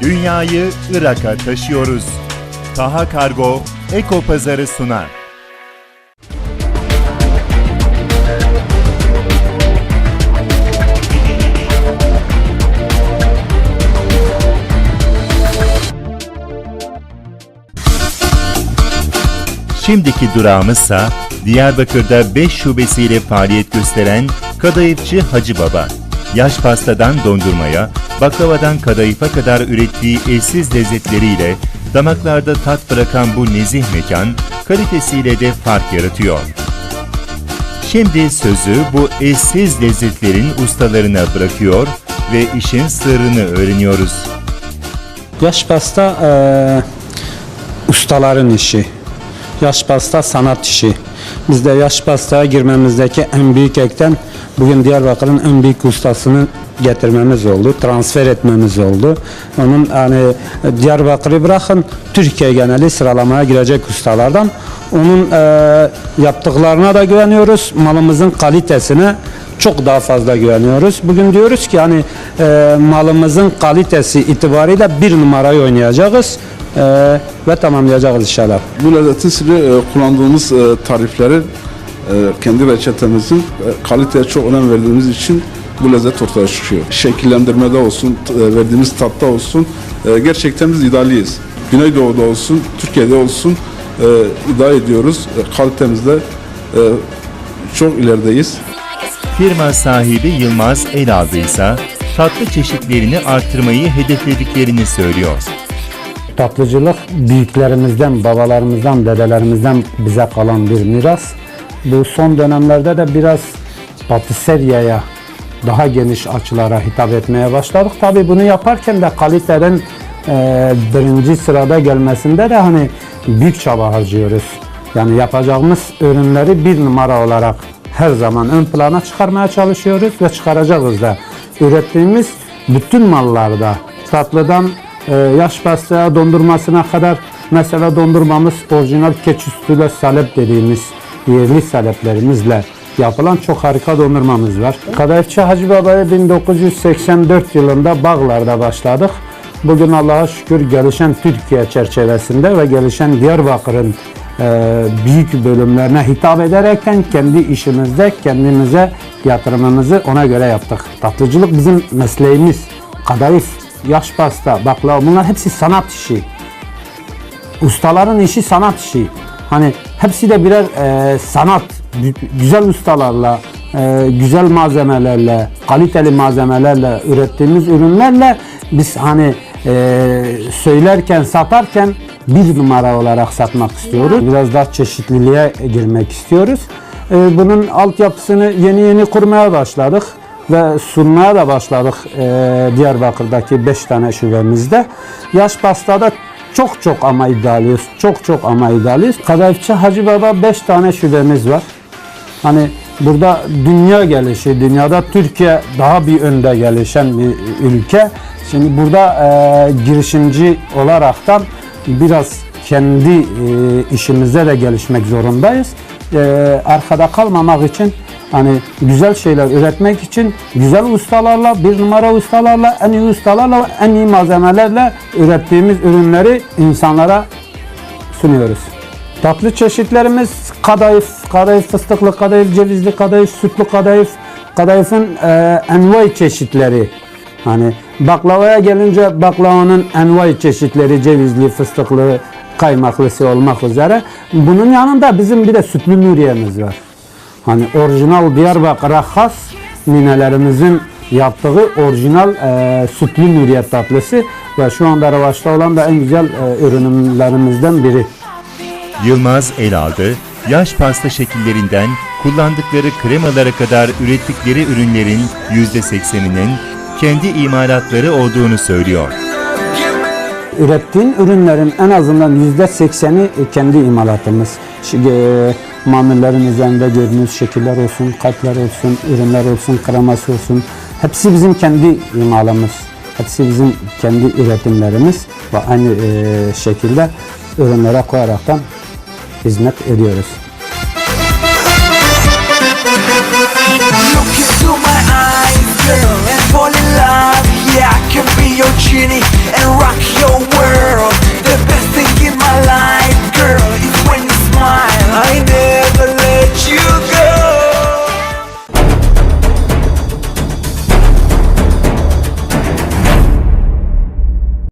Dünyayı Irak'a taşıyoruz. Taha Kargo Eko Pazarı sunar. Şimdiki durağımızsa Diyarbakır'da 5 şubesiyle faaliyet gösteren Kadayıfçı Hacı Baba. Yaş pastadan dondurmaya, baklavadan kadayıfa kadar ürettiği eşsiz lezzetleriyle damaklarda tat bırakan bu nezih mekan kalitesiyle de fark yaratıyor. Şimdi sözü bu eşsiz lezzetlerin ustalarına bırakıyor ve işin sırrını öğreniyoruz. Yaş pasta eee, ustaların işi. Yaş pasta sanat işi. Biz de yaş pastaya girmemizdeki en büyük ekten bugün Diyarbakır'ın en büyük ustasını getirmemiz oldu, transfer etmemiz oldu. Onun hani Diyarbakır'ı bırakın Türkiye geneli sıralamaya girecek ustalardan. Onun eee, yaptıklarına da güveniyoruz. Malımızın kalitesine çok daha fazla güveniyoruz. Bugün diyoruz ki hani e, malımızın kalitesi itibariyle bir numarayı oynayacağız e, ve tamamlayacağız inşallah. Bu lezzetin sırrı e, kullandığımız e, tarifleri e, kendi reçetemizin e, kaliteye çok önem verdiğimiz için bu lezzet ortaya çıkıyor. Şekillendirmede olsun, e, verdiğimiz tatta olsun e, gerçekten biz idealiyiz. Güneydoğu'da olsun, Türkiye'de olsun iddia ediyoruz. Kalitemizde çok ilerideyiz. Firma sahibi Yılmaz Elaldı ise tatlı çeşitlerini arttırmayı hedeflediklerini söylüyor. Tatlıcılık büyüklerimizden, babalarımızdan, dedelerimizden bize kalan bir miras. Bu son dönemlerde de biraz patiseryaya daha geniş açılara hitap etmeye başladık. Tabii bunu yaparken de kalitenin e, birinci sırada gelmesinde de hani büyük çaba harcıyoruz. Yani yapacağımız ürünleri bir numara olarak her zaman ön plana çıkarmaya çalışıyoruz ve çıkaracağız da. Ürettiğimiz bütün mallarda tatlıdan e, yaş pastaya dondurmasına kadar mesela dondurmamız orijinal keçi salep dediğimiz yerli saleplerimizle yapılan çok harika dondurmamız var. Kadayıfçı Hacı Baba'yı 1984 yılında Bağlar'da başladık. Bugün Allah'a şükür gelişen Türkiye çerçevesinde ve gelişen Diyarbakır'ın e, büyük bölümlerine hitap ederekten kendi işimizde kendimize yatırımımızı ona göre yaptık. Tatlıcılık bizim mesleğimiz. Kadayıf, yaş pasta, baklava bunlar hepsi sanat işi. Ustaların işi sanat işi. Hani hepsi de birer e, sanat. Gü- Güzel ustalarla, e, güzel malzemelerle, kaliteli malzemelerle ürettiğimiz ürünlerle biz hani e, söylerken, satarken bir numara olarak satmak istiyoruz. Biraz daha çeşitliliğe girmek istiyoruz. E, bunun altyapısını yeni yeni kurmaya başladık ve sunmaya da başladık e, Diyarbakır'daki 5 tane şubemizde. Yaş pastada çok çok ama iddialıyız. Çok çok ama iddialıyız. Kadayıfçı Hacı Baba 5 tane şubemiz var. Hani burada dünya gelişi, dünyada Türkiye daha bir önde gelişen bir ülke. Şimdi burada e, girişimci olaraktan biraz kendi e, işimizde de gelişmek zorundayız. E, arkada kalmamak için hani güzel şeyler üretmek için güzel ustalarla, bir numara ustalarla, en iyi ustalarla, en iyi malzemelerle ürettiğimiz ürünleri insanlara sunuyoruz. Tatlı çeşitlerimiz kadayıf, kadayıf fıstıklı kadayıf, cevizli kadayıf, sütlü kadayıf, kadayıfın e, envai çeşitleri. Hani baklavaya gelince baklavanın envai çeşitleri cevizli, fıstıklı, kaymaklısı olmak üzere. Bunun yanında bizim bir de sütlü nuriyemiz var. Hani orijinal Diyarbakır'a has ninelerimizin yaptığı orijinal e, sütlü nuriye tatlısı ve şu anda revaçta olan da en güzel e, ürünlerimizden biri. Yılmaz Elaldı, yaş pasta şekillerinden kullandıkları kremalara kadar ürettikleri ürünlerin %80'inin kendi imalatları olduğunu söylüyor. Ürettiğin ürünlerin en azından yüzde sekseni kendi imalatımız. E, mamullerin üzerinde gördüğünüz şekiller olsun, kalpler olsun, ürünler olsun, kreması olsun. Hepsi bizim kendi imalımız. Hepsi bizim kendi üretimlerimiz ve aynı e, şekilde ürünlere koyaraktan hizmet ediyoruz.